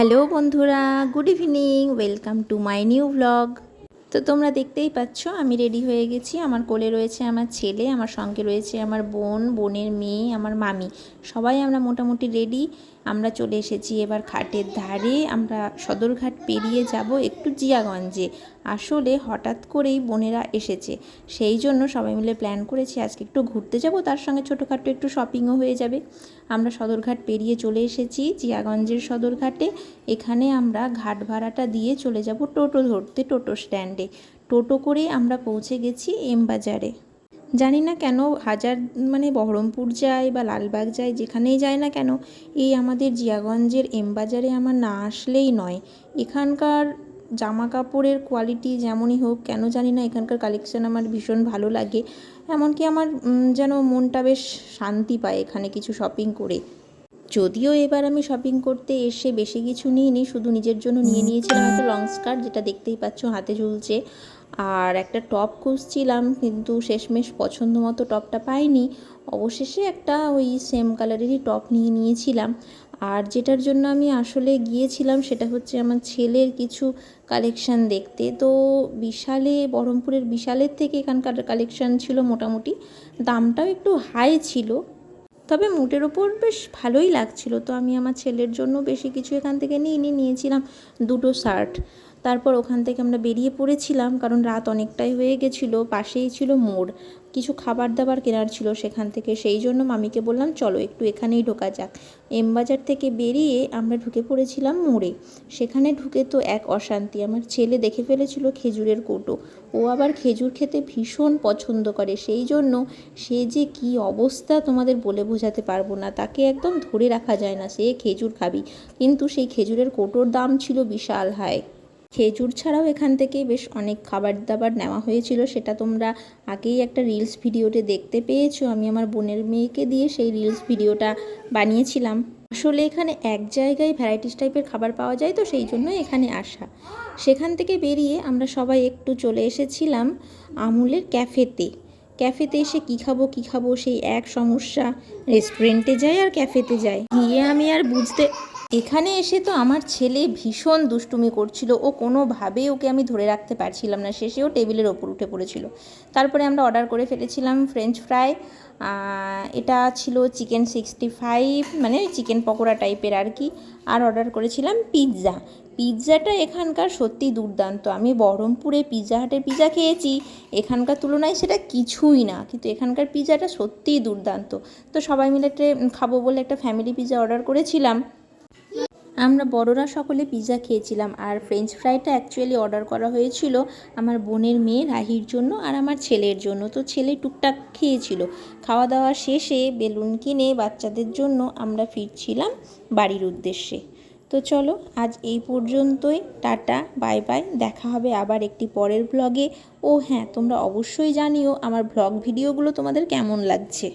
Hello বন্ধুরা good evening welcome to my new blog. তো তোমরা দেখতেই পাচ্ছ, আমি রেডি হয়ে গেছি। আমার কোলে রয়েছে আমার ছেলে, আমার সঙ্গে রয়েছে আমার বোন, বোনের মেয়ে, আমার মামি। সবাই আমরা মোটামুটি রেডি আমরা চলে এসেছি এবার ঘাটের ধারে। আমরা সদরঘাট পেরিয়ে যাব একটু জিয়াগঞ্জে। আসলে হঠাৎ করেই বোনেরা এসেছে। সেই জন্য সবাই মিলে প্ল্যান করেছি আজকে একটু ঘুরতে যাব। তার সঙ্গে ছোটোখাটো একটু শপিংও হয়ে যাবে। আমরা সদরঘাট পেরিয়ে চলে এসেছি জিয়াগঞ্জের সদরঘাটে। এখানে আমরা ঘাট ভাড়াটা দিয়ে চলে যাব টোটো ধরতে, টোটো স্ট্যান্ডে টোটো করে আমরা পৌঁছে গেছি এম বাজারে। জানি না কেন হাজার মানে বহরমপুর যায় বা লালবাগ যায়, যেখানেই যায় না কেন, এই আমাদের জিয়াগঞ্জের এম বাজারে আমার না আসলেই নয়। এখানকার জামা কাপড়ের কোয়ালিটি যেমনই হোক, কেন জানি না, এখানকার কালেকশান আমার ভীষণ ভালো লাগে। এমনকি আমার যেন মনটা বেশ শান্তি পায় এখানে কিছু শপিং করে। যদিও এবার আমি শপিং করতে এসে বেশি কিছু নিইনি, শুধু নিজের জন্য নিয়ে নিয়েছিলাম একটা লং স্কার্ট যেটা দেখতেই পাচ্ছ হাতে ঝুলছে। আর একটা টপ খুঁজছিলাম, কিন্তু শেষমেশ পছন্দ মতো টপটা পাইনি। অবশেষে একটা ওই সেম কালারেরই টপ নিয়ে নিয়েছিলাম। আর যেটার জন্য আমি আসলে গিয়েছিলাম সেটা হচ্ছে আমার ছেলের কিছু কালেকশান দেখতে। তো বিশালে, বহরমপুরের বিশালের থেকে এখানকার কালেকশান ছিল মোটামুটি। দামটাও একটু হাই ছিল। তবে মুটের ওপর বেশ ভালোই লাগছিল। তো আমি আমার ছেলের জন্য বেশি কিছু এখান থেকে নিয়ে নিয়েছিলাম দুটো শার্ট। তারপর ওখান থেকে আমরা বেরিয়ে পড়েছিলাম, কারণ রাত অনেকটাই হয়ে গেছিল, পাশেই ছিল মোড়। কিছু খাবার দাবার কেনার ছিল সেখান থেকে, সেই জন্য মামিকে বললাম, চলো একটু এখানেই ঢোকা যাক। এমবাজার থেকে বেরিয়ে আমরা ঢুকে পড়েছিলাম মোড়ে। সেখানে ঢুকে তো এক অশান্তি, আমার ছেলে দেখে ফেলেছিল খেজুরের কৌটো। ও আবার খেজুর খেতে ভীষণ পছন্দ করে, সেই জন্য সে যে কি অবস্থা তোমাদের বলে বোঝাতে পারব না, তাকে একদম ধরে রাখা যায় না, সে খেজুর খাবি। কিন্তু সেই খেজুরের কৌটোর দাম ছিল বিশাল হায়। খেজুর ছাড়াও এখান থেকে বেশ অনেক খাবার দাবার নেওয়া হয়েছিল। সেটা তোমরা আগেই একটা রিলস ভিডিওতে দেখতে পেয়েছ। আমি আমার বোনের মেয়েকে দিয়ে সেই রিলস ভিডিওটা বানিয়েছিলাম। আসলে এখানে এক জায়গায় ভ্যারাইটিস টাইপের খাবার পাওয়া যায় তো সেই জন্য এখানে আসা। সেখান থেকে বেরিয়ে আমরা সবাই একটু চলে এসেছিলাম আমুলের ক্যাফেতে। ক্যাফেতে এসে কী খাব কী খাব সেই এক সমস্যা। রেস্টুরেন্টে যাই আর ক্যাফেতে যাই। গিয়ে আমি আর বুঝতে এখানে এসে তো আমার ছেলে ভীষণ দুষ্টুমি করছিল। ও কোনোভাবেই ওকে আমি ধরে রাখতে পারছিলাম না। শেষেও টেবিলের ওপর উঠে পড়েছিল। তারপরে আমরা অর্ডার করে ফেলেছিলাম ফ্রেঞ্চ ফ্রাই এটা ছিল চিকেন সিক্সটি ফাইভ মানে চিকেন পকোড়া টাইপের আর কি। আর অর্ডার করেছিলাম পিৎজা পিৎজাটা এখানকার সত্যি দুর্দান্ত। আমি বহরমপুরে পিৎজা হাটের পিৎজা খেয়েছি। এখানকার তুলনায় সেটা কিছুই না। কিন্তু এখানকার পিৎজাটা সত্যিই দুর্দান্ত। তো সবাই মিলে খাব বলে একটা ফ্যামিলি পিৎজা অর্ডার করেছিলাম। আমরা বড়রা সকলে পিৎজা খেয়েছিলাম আর ফ্রেঞ্চ ফ্রাইটা অ্যাকচুয়ালি অর্ডার করা হয়েছিল আমার বোনের মেয়ে রাহির জন্য আর আমার ছেলের জন্য। তো ছেলে টুকটাক খেয়েছিল। খাওয়া দাওয়া শেষে বেলুন কিনে বাচ্চাদের জন্য আমরা ফিরছিলাম বাড়ির উদ্দেশ্যে। তো চলো, আজ এই পর্যন্তই। টাটা বাই বাই দেখা হবে আবার একটি পরের ব্লগে ও হ্যাঁ তোমরা অবশ্যই জানিও আমার ব্লগ ভিডিওগুলো তোমাদের কেমন লাগছে।